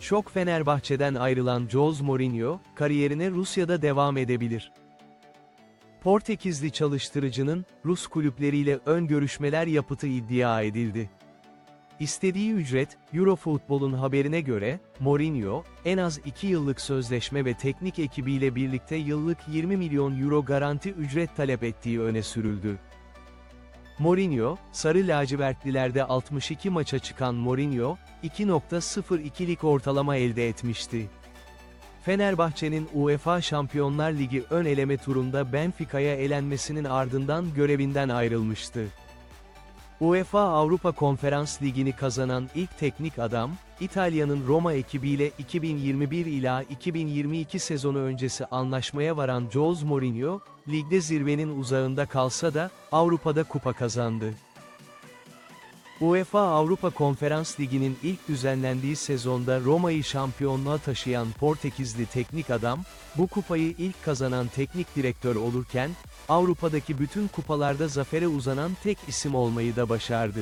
Şok Fenerbahçe'den ayrılan Jose Mourinho, kariyerine Rusya'da devam edebilir. Portekizli çalıştırıcının, Rus kulüpleriyle ön görüşmeler yapıtı iddia edildi. İstediği ücret, Eurofootball'un haberine göre, Mourinho, en az 2 yıllık sözleşme ve teknik ekibiyle birlikte yıllık 20 milyon euro garanti ücret talep ettiği öne sürüldü. Mourinho, Sarı lacivertlilerde 62 maça çıkan Mourinho, 2.02'lik ortalama elde etmişti. Fenerbahçe'nin UEFA Şampiyonlar Ligi ön eleme turunda Benfica'ya elenmesinin ardından görevinden ayrılmıştı. UEFA Avrupa Konferans Ligi'ni kazanan ilk teknik adam, İtalya'nın Roma ekibiyle 2021 ila 2022 sezonu öncesi anlaşmaya varan Jose Mourinho, ligde zirvenin uzağında kalsa da, Avrupa'da kupa kazandı. UEFA Avrupa Konferans Ligi'nin ilk düzenlendiği sezonda Roma'yı şampiyonluğa taşıyan Portekizli teknik adam, bu kupayı ilk kazanan teknik direktör olurken, Avrupa'daki bütün kupalarda zafere uzanan tek isim olmayı da başardı.